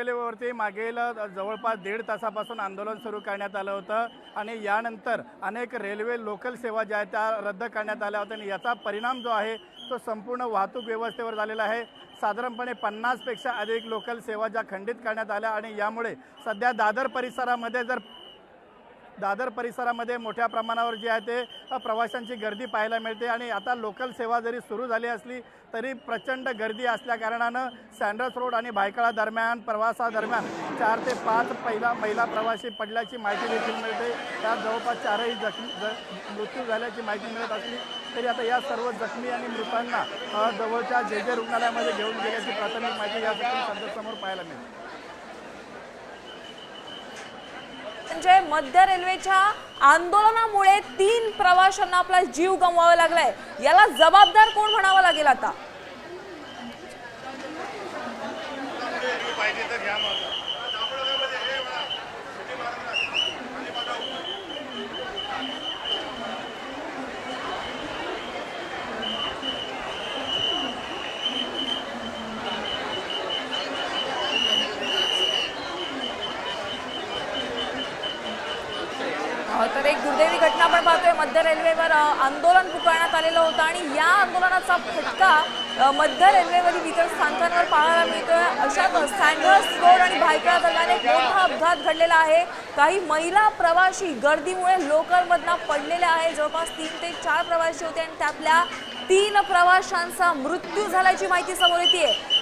रेल्वेवरती मागील जवळपास दीड तासापासून आंदोलन सुरू करण्यात आलं होतं आणि यानंतर अनेक रेल्वे लोकल सेवा ज्या आहेत त्या रद्द करण्यात आल्या होत्या आणि याचा परिणाम जो आहे तो संपूर्ण वाहतूक व्यवस्थेवर झालेला आहे. साधारणपणे पन्नासपेक्षा अधिक लोकल सेवा ज्या खंडित करण्यात आल्या आणि यामुळे सध्या दादर परिसरामध्ये जर दादर परिसरामध्ये मोठ्या प्रमाणावर जे आहे ते प्रवाशांची गर्दी पाहायला मिळते आणि आता लोकल सेवा जरी सुरू झाली असली तरी प्रचंड गर्दी असल्याकारणानं सँडर्स रोड आणि भायखळा दरम्यान प्रवासादरम्यान चार ते पाच पहिला महिला प्रवासी पडल्याची माहिती देखील मिळते. त्यात जवळपास चारही जखमी ज- मृत्यू झाल्याची माहिती मिळत असली तरी आता या सर्व जखमी आणि मृतांना जवळच्या जे जे रुग्णालयामध्ये घेऊन गेल्याची प्राथमिक माहिती या समोर पाहायला मिळते. म्हणजे मध्य रेल्वेच्या आंदोलनामुळे तीन प्रवाशांना आपला जीव गमवावा लागलाय. याला जबाबदार कोण म्हणावा लागेल आता? तर एक दुर्दैवी घटना आपण पाहतोय. मध्य रेल्वेवर आंदोलन पुकारण्यात आलेलं होतं आणि या आंदोलनाचा फटका मध्य रेल्वेवरील इतर स्थानकांवर पाहायला मिळतोय. अशात सँडर्स रोड आणि भायखळा दरम्यान एक मोठा अपघात घडलेला आहे. काही महिला प्रवासी गर्दीमुळे लोकलमधनं पडलेल्या आहे जवळपास तीन ते चार प्रवासी होते आणि त्यातल्या तीन प्रवाशांचा मृत्यू झाल्याची माहिती समोर येते